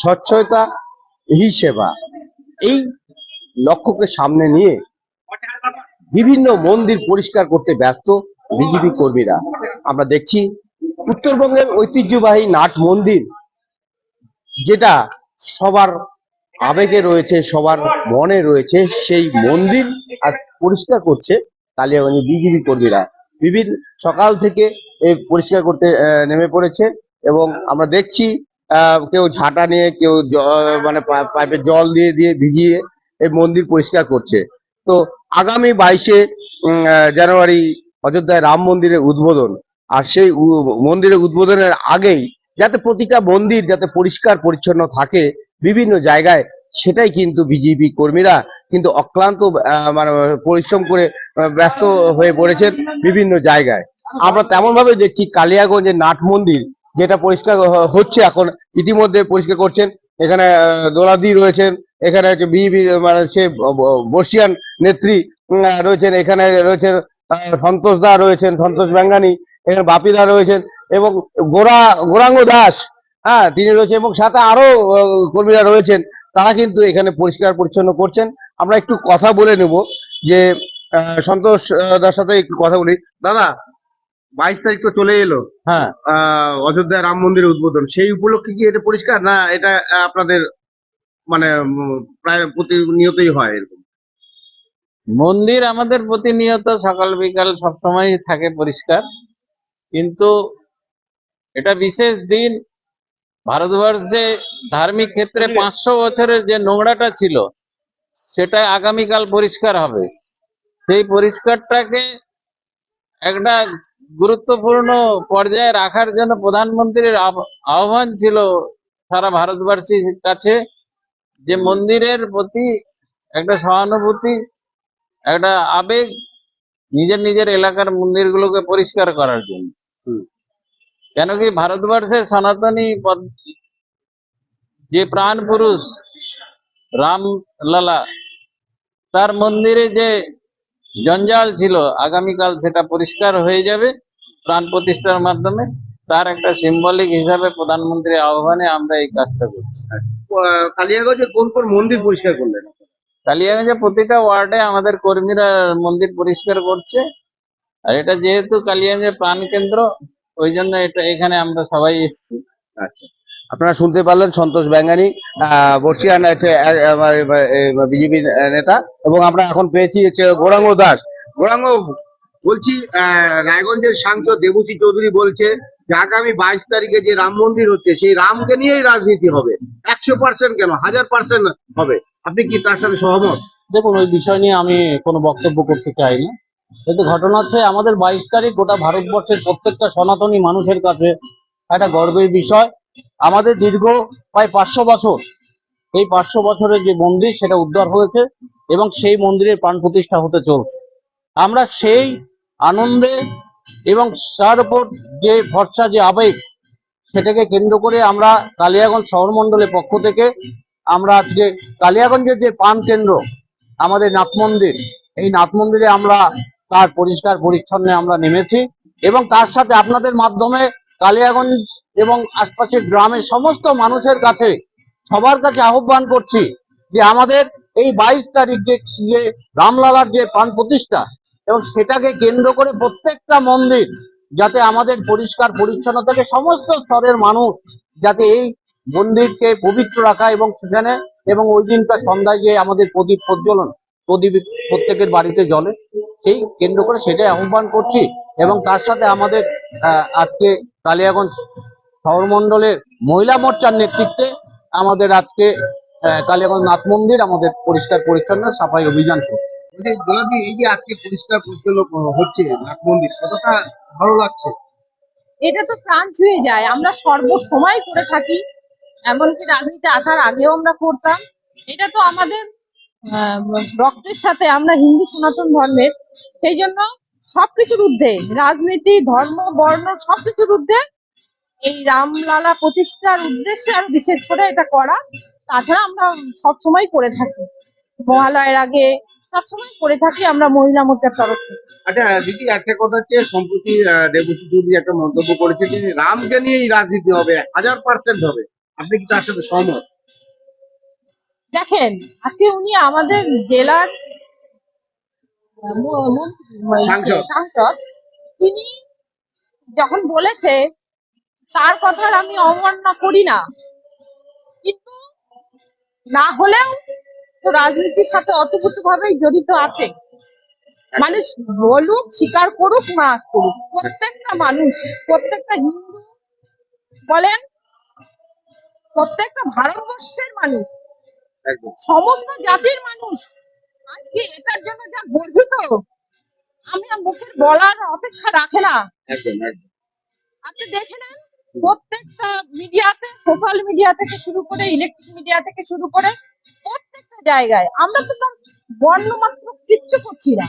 স্বচ্ছতা হি সেবা, এই লক্ষ্যকে সামনে নিয়ে বিভিন্ন মন্দির পরিষ্কার করতে ব্যস্ত বিজেপি কর্মীরা। আমরা দেখছি উত্তরবঙ্গের ঐতিহ্যবাহী নাট মন্দির, যেটা সবার আবেগে রয়েছে, সবার মনে রয়েছে, সেই মন্দির আর পরিষ্কার করছে কালিয়াগঞ্জে বিজেপি কর্মীরা। বিভিন্ন সকাল থেকে এই পরিষ্কার করতে নেমে পড়েছে এবং আমরা দেখছি কেউ ঝাঁটা নিয়ে, কেউ মানে পাইপে জল দিয়ে দিয়ে ভিজিয়ে এই মন্দির পরিষ্কার করছে। তো আগামী বাইশে জানুয়ারি অযোধ্যায় রাম মন্দিরের উদ্বোধন। আর সেই মন্দিরের উদ্বোধনের আগেই যাতে প্রতিটা মন্দির যাতে পরিষ্কার, পরিচ্ছন্ন থাকে বিভিন্ন জায়গায়, সেটাই কিন্তু বিজেপি কর্মীরা কিন্তু অক্লান্ত মানে পরিশ্রম করে ব্যস্ত হয়ে পড়েছেন বিভিন্ন জায়গায়। আমরা তেমন ভাবে দেখছি কালিয়াগঞ্জের নাট মন্দির যেটা পরিষ্কার হচ্ছে এখন। ইতিমধ্যে পরিষ্কার করছেন। এখানে দোলাদি রয়েছেন। এখানে হচ্ছে বিজেপি মানে সে বর্ষিয়ান নেত্রী রয়েছেন। এখানে রয়েছেন সন্তোষ দা রয়েছেন, সন্তোষ ব্যাঙ্গানি। এখানে বাপিদা রয়েছেন এবং গোরা, গোরাঙ্গ দাস হ্যাঁ তিনি রয়েছেন এবং সাথে আরও কর্মীরা রয়েছেন। তারা কিন্তু এখানে পরিষ্কার পরিচ্ছন্ন করছেন। আমরা একটু কথা বলে নেব যে সন্তোষ দার সাথে একটু কথা বলি। দাদা বাইশ তারিখ তো চলে এলো। হ্যাঁ। আহ, অযোধ্যায় রাম মন্দিরের উদ্বোধন। সেই উপলক্ষে কি এটা পরিষ্কার না এটা আপনাদের মানে প্রায় প্রতিনিয়তই হয় এরকম? মন্দির আমাদের প্রতিনিয়ত সকাল বিকাল সবসময় থাকে পরিষ্কার। কিন্তু এটা বিশেষ দিন ভারতবর্ষে ধার্মিক ক্ষেত্রে পাঁচশো বছরের যে নোংরাটা ছিল সেটা আগামীকাল পরিষ্কার হবে। সেই পরিষ্কারটাকে একটা গুরুত্বপূর্ণ পর্যায়ে রাখার জন্য প্রধানমন্ত্রীর আহ্ব- আহ্বান ছিল সারা ভারতবাসীর কাছে যে মন্দিরের প্রতি একটা সহানুভূতি একটা আবেগ নিজের নিজের এলাকার মন্দিরগুলোকে পরিষ্কার করার জন্য। কেন কি ভারতবর্ষের সনাতনী যে প্রাণ পুরুষ রাম লালা তার মন্দিরে যে জঞ্জাল ছিল আগামীকাল সেটা পরিষ্কার হয়ে যাবে। প্রাণ প্রতিষ্ঠার মাধ্যমে তার একটা সিম্বলিক হিসাবে প্রধানমন্ত্রীর আহ্বানে আমরা এই কাজটা করছি। কালিয়াগঞ্জে কোন কোন মন্দির পরিষ্কার করলেন? কালিয়াগঞ্জে প্রতিটা ওয়ার্ডে আমাদের কর্মীরা মন্দির পরিষ্কার করছে। আর এটা যেহেতু কালিয়াগঞ্জের প্রাণ কেন্দ্র ওই জন্য এটা এখানে আমরা সবাই এসেছি। আচ্ছা। আপনারা শুনতে পারলেন সন্তোষ ব্যাঙ্গানি বর্ষিয়ান বিজেপি নেতা, এবং আমরা এখন পেয়েছি হচ্ছে গৌরাঙ্গ দাস। গৌরাঙ্গ, বলছি রায়গঞ্জের সাংসদ দেবুচি চৌধুরী বলছে যে আগামী বাইশ তারিখে যে রাম মন্দির হচ্ছে, সেই রামকে নিয়েই রাজনীতি হবে। একশো পার্সেন্ট কেন? হাজার পার্সেন্ট হবে। আপনি কি তার সাথে সহমত? দেখুন, ওই বিষয় নিয়ে আমি কোনো বক্তব্য করতে চাই না কিন্তু ঘটনা হচ্ছে, আমাদের বাইশ তারিখ গোটা ভারতবর্ষের প্রত্যেকটা সনাতনী মানুষের কাছে একটা গর্বের বিষয়। আমাদের দীর্ঘ প্রায় পাঁচশো বছর, এই পাঁচশো বছরের যে মন্দির সেটা উদ্ধার হয়েছে এবং সেই মন্দিরের প্রাণ প্রতিষ্ঠা হতে চলছে। আমরা সেই আনন্দে এবং তার উপর যে ভরসা, যে আবেগ, সেটাকে কেন্দ্র করে আমরা কালিয়াগঞ্জ শহর মণ্ডলের পক্ষ থেকে আমরা আজকে কালিয়াগঞ্জের যে পান কেন্দ্র, আমাদের নাথ মন্দির, এই নাথ মন্দিরে আমরা তার পরিষ্কার পরিচ্ছন্নে আমরা নেমেছি এবং তার সাথে আপনাদের মাধ্যমে কালিয়াগঞ্জ এবং আশপাশের গ্রামের সমস্ত মানুষের কাছে সবার কাছে আহ্বান করছি যে আমাদের এই বাইশ তারিখ যে যে রামলালার যে প্রাণ প্রতিষ্ঠা এবং সেটাকে কেন্দ্র করে প্রত্যেকটা মন্দির যাতে আমাদের পরিষ্কার পরিচ্ছন্ন থাকে সমস্ত স্তরের মানুষ যাতে এই মন্দিরকে পবিত্র রাখা এবং সেখানে এবং ওই দিনকার সন্ধ্যায় যে আমাদের প্রদীপ প্রজ্বলন, প্রদীপ প্রত্যেকের বাড়িতে জ্বলে, সেই কেন্দ্র করে সেটাই আহ্বান করছি। এবং তার সাথে আমাদের আহ, আজকে কালিয়াগঞ্জ শহরমণ্ডলের মহিলা মোর্চার নেতৃত্বে আমাদের আজকে আহ, কালিয়াগঞ্জ নাথ মন্দির আমাদের পরিষ্কার পরিচ্ছন্ন সাফাই অভিযান চলছে গোলাপি এই যে আজকে পরিষ্কার পরিচ্ছন্ন হচ্ছে নাথ মন্দির কতটা ভালো লাগছে? এটা তো প্রাণ ছুঁয়ে যায়। আমরা সর্বসময় করে থাকি এমনকি রাজনীতিতে আসার আগেও আমরা করতাম। এটা তো আমাদের আহ, রক্তের সাথে আমরা হিন্দু সনাতন ধর্মের। সেই জন্য সবকিছুর ঊর্ধ্বে রাজনীতি ধর্ম বর্ণ সবকিছুর ঊর্ধ্বে এই রামলালা প্রতিষ্ঠার উদ্দেশ্যে আর বিশেষ করে এটা করা। তাছাড়া আমরা সবসময় করে থাকি। মহালয়ের আগে সবসময় করে থাকি আমরা মহিলা মোর্চার তরফ থেকে। আচ্ছা দিদি একটা কথা হচ্ছে সম্প্রতি দেবশ্রী চৌধুরী একটা মন্তব্য করেছে যে রামকে নিয়েই রাজনীতি হবে হাজার পার্সেন্ট হবে। আপনি কি তার সাথে সহমত? দেখেন আজকে উনি আমাদের জেলার সাংসদ। তিনি যখন বলেছে তার কথার আমি অবমাননা করি না। কিন্তু না হলেও তো রাজনীতির সাথে অতপ্রত ভাবেই জড়িত আছে। মানুষ বলুক স্বীকার করুক না করুক প্রত্যেকটা মানুষ প্রত্যেকটা হিন্দু বলেন প্রত্যেকটা ভারতবর্ষের মানুষ সমস্ত জাতির মানুষ আজকে এটার জন্য যা গর্বিত আমি আর মুখের বলার অপেক্ষা রাখে না। একদম একদম। আপনি দেখে নেন প্রত্যেকটা মিডিয়াতে সোশ্যাল মিডিয়া থেকে শুরু করে ইলেকট্রিক মিডিয়া থেকে শুরু করে প্রত্যেকটা জায়গায় আমরা তো তার বর্ণমাত্র কিচ্ছু করছি না।